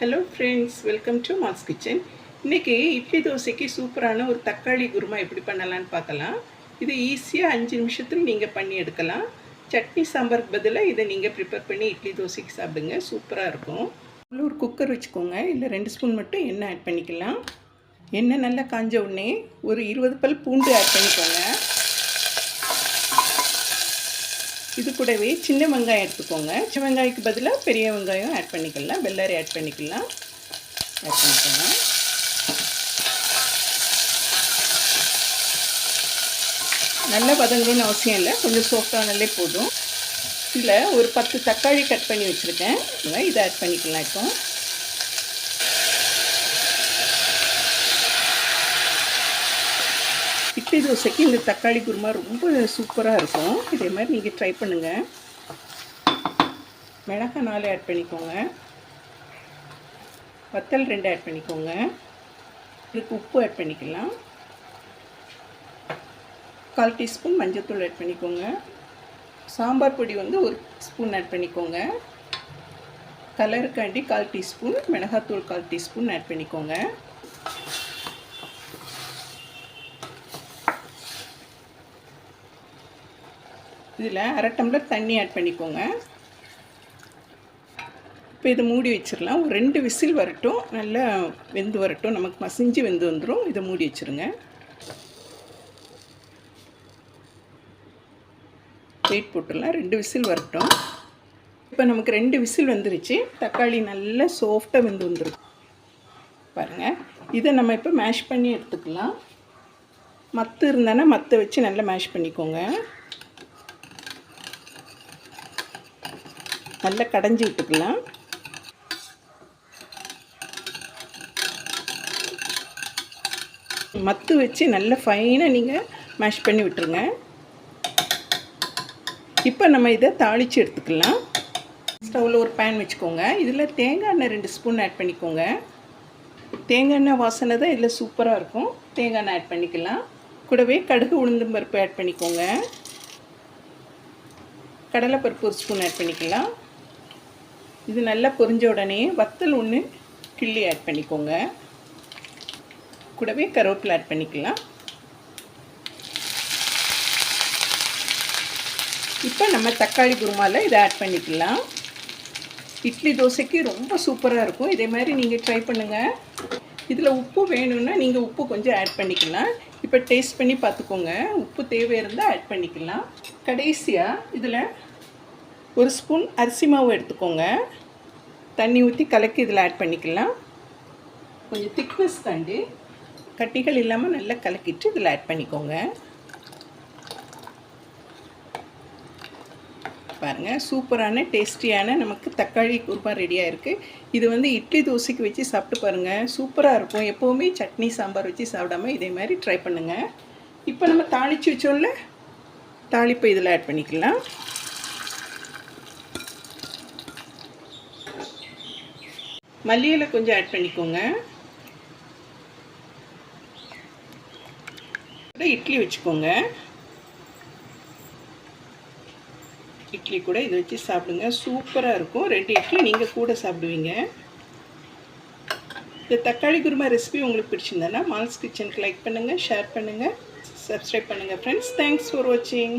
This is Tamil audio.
Hello friends welcome to mass kitchen இன்றைக்கி இட்லி தோசைக்கு சூப்பரான ஒரு தக்காளி குருமா எப்படி பண்ணலான்னு பார்க்கலாம். இது ஈஸியாக அஞ்சு நிமிஷத்தில் நீங்கள் பண்ணி எடுக்கலாம். சட்னி சாம்பாருக்கு பதிலாக இதை நீங்கள் ப்ரிப்பேர் பண்ணி இட்லி தோசைக்கு சாப்பிடுங்க. சூப்பராக இருக்கும். ஒரு குக்கர் வச்சுக்கோங்க. இல்லை ரெண்டு ஸ்பூன் மட்டும் எண்ணெய் ஆட் பண்ணிக்கலாம். எண்ணெய் நல்லா காஞ்ச உடனே ஒரு இருபது பல் பூண்டு ஆட் பண்ணிக்கோங்க. இது கூடவே சின்ன வெங்காயம் எடுத்துக்கோங்க. சின்ன வெங்காயத்துக்கு பதிலாக பெரிய வெங்காயம் ஆட் பண்ணிக்கலாம். வெள்ளரி ஆட் பண்ணிக்கலாம். ஆட் பண்ணிக்கோங்க நல்லா வதங்கணும்னு அவசியம் இல்லை. கொஞ்சம் சோஃப்டானாலே போதும். இதில் ஒரு பத்து தக்காளி கட் பண்ணி வச்சுருக்கேன். இதை ஆட் பண்ணிக்கலாம் இப்போ. இட்லி தோசைக்கு இந்த தக்காளி குருமா ரொம்ப சூப்பராக இருக்கும். இதே மாதிரி நீங்கள் ட்ரை பண்ணுங்கள் மிளகாய் நாலு ஆட் பண்ணிக்கோங்க. வத்தல் ரெண்டு ஆட் பண்ணிக்கோங்க. இதுக்கு உப்பு ஆட் பண்ணிக்கலாம். கால் டீஸ்பூன் மஞ்சத்தூள் ஆட் பண்ணிக்கோங்க. சாம்பார் பொடி வந்து ஒரு ஸ்பூன் ஆட் பண்ணிக்கோங்க. கலருக்காண்டி கால் டீஸ்பூன் மிளகாத்தூள் கால் டீஸ்பூன் ஆட் பண்ணிக்கோங்க. இதில் அரை டம்ளர் தண்ணி ஆட் பண்ணிக்கோங்க. இப்போ இதை மூடி வச்சிடலாம். ஒரு ரெண்டு விசில் வரட்டும். நல்லா வெந்து வரட்டும். நமக்கு மசிஞ்சு வெந்து வந்துடும் இதை மூடி வச்சுருங்க. வெயிட் போட்டுடலாம். ரெண்டு விசில் வரட்டும். இப்போ நமக்கு ரெண்டு விசில் வந்துருச்சு. தக்காளி நல்லா சாஃப்டாக வெந்து வந்துருக்கு பாருங்கள் இதை நம்ம இப்போ மேஷ் பண்ணி எடுத்துக்கலாம். மத்து இருந்தானா மற்ற வச்சு நல்லா மேஷ் பண்ணிக்கோங்க. நல்லா கடைஞ்சி விட்டுக்கலாம். மத்து வச்சு நல்லா ஃபைனாக நீங்கள் மேஷ் பண்ணி விட்டுருங்க. இப்போ நம்ம இதை தாளித்து எடுத்துக்கலாம். ஸ்டவ்வில் ஒரு பேன் வச்சுக்கோங்க. இதில் தேங்காய் எண்ணெய் ரெண்டு ஸ்பூன் ஆட் பண்ணிக்கோங்க. தேங்காய் எண்ணெய் வாசனை தான் இதில் சூப்பராக இருக்கும். தேங்காய் எண்ணெய் ஆட் பண்ணிக்கலாம். கூடவே கடுகு உளுந்தும் பருப்பு ஆட் பண்ணிக்கோங்க. கடலைப்பருப்பு ஒரு ஸ்பூன் ஆட் பண்ணிக்கலாம். இது நல்லா பொரிஞ்ச உடனே வத்தல் ஒன்று கிள்ளி ஆட் பண்ணிக்கோங்க. கூடவே கருவேப்பிலை ஆட் பண்ணிக்கலாம். இப்போ நம்ம தக்காளி குருமாவில் இதை ஆட் பண்ணிக்கலாம். இட்லி தோசைக்கு ரொம்ப சூப்பராக இருக்கும். இதே மாதிரி நீங்கள் ட்ரை பண்ணுங்கள் இதில் உப்பு வேணும்னா நீங்கள் உப்பு கொஞ்சம் ஆட் பண்ணிக்கலாம். இப்போ டேஸ்ட் பண்ணி பார்த்துக்கோங்க உப்பு தேவை இருந்தால் ஆட் பண்ணிக்கலாம். கடைசியாக இதில் ஒரு ஸ்பூன் அரிசி மாவு எடுத்துக்கோங்க. தண்ணி ஊற்றி கலக்கி இதில் ஆட் பண்ணிக்கலாம். கொஞ்சம் திக்னஸ் தாண்டி கட்டிகள் இல்லாமல் நல்லா கலக்கிட்டு இதில் ஆட் பண்ணிக்கோங்க. பாருங்கள் சூப்பரான டேஸ்டியான நமக்கு தக்காளி குருமா ரெடியாக இருக்குது இது வந்து இட்லி தோசைக்கு வச்சு சாப்பிட்டு பாருங்கள் சூப்பராக இருக்கும். எப்போவுமே சட்னி சாம்பார் வச்சு சாப்பிடாம இதே மாதிரி ட்ரை பண்ணுங்கள் இப்போ நம்ம தாளித்து வச்சோம்ல தாளிப்பை இதில் ஆட் பண்ணிக்கலாம். மல்லியில் கொஞ்சம் ஆட் பண்ணிக்கோங்க. இட்லி வச்சுக்கோங்க. இட்லி கூட இதை வச்சு சாப்பிடுங்க. சூப்பராக இருக்கும். ரெண்டு இட்லி நீங்கள் கூட சாப்பிடுவீங்க. இந்த தக்காளி குருமா ரெசிபி உங்களுக்கு பிடிச்சிருந்தேன்னா மால்ஸ் கிச்சனுக்கு லைக் பண்ணுங்கள் ஷேர் பண்ணுங்கள் சப்ஸ்கிரைப் பண்ணுங்கள் ஃப்ரெண்ட்ஸ் தேங்க்ஸ் ஃபார் வாட்சிங்